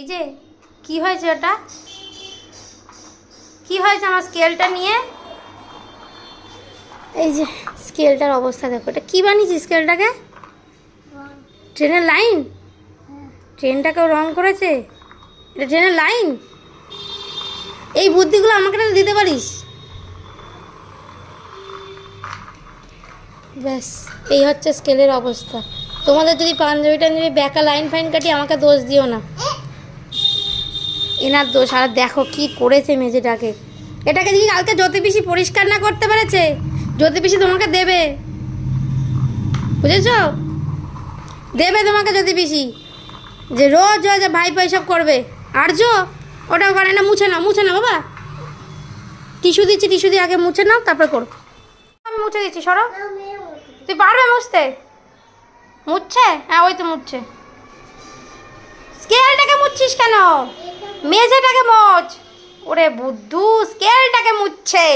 এই যে, কি হয়েছে ওটা? কি হয়েছে আমার স্কেলটা নিয়ে? এই যে স্কেলটার অবস্থা দেখো, এটা কি বানিয়েছি স্কেলটাকে ট্রেনের লাইন? ট্রেনটাকেও রং করেছে? এটা ট্রেনের লাইন? এই বুদ্ধিগুলো আমাকে দিতে পারিস? ব্যাস, এই হচ্ছে স্কেলের অবস্থা। তোমাদের যদি পাঞ্জাবি টাঞ্জাবি ব্যাকা লাইন ফাইন কাটি আমাকে দোষ দিও না। এনার দোষ, আর দেখো কি করেছে মেঝেটাকে। এটাকে যদি কালকে জ্যোতি পিসি পরিষ্কার না করতে পেরেছে জ্যোতি পিসি তোমাকে দেবে। বুঝেছ? দেবে তোমাকে জ্যোতি পিসি যে রোজ রোজ ভাই ভাই সব করবে। আর্য ওটাও করে না, মুছে নাও মুছে নাও বাবা। টিস্যু দিচ্ছি, টিস্যু দিয়ে আগে মুছে নাও, তারপরে করো আমি মুছে দিচ্ছি, সরো। তুই পারবে মুছতে? মুছছে? হ্যাঁ ওই তো মুছছে। স্কেলটাকে মুছছিস কেন? মেঝেটাকে মোচ। ওরে বুদ্ধু স্কেলটাকে মুছছে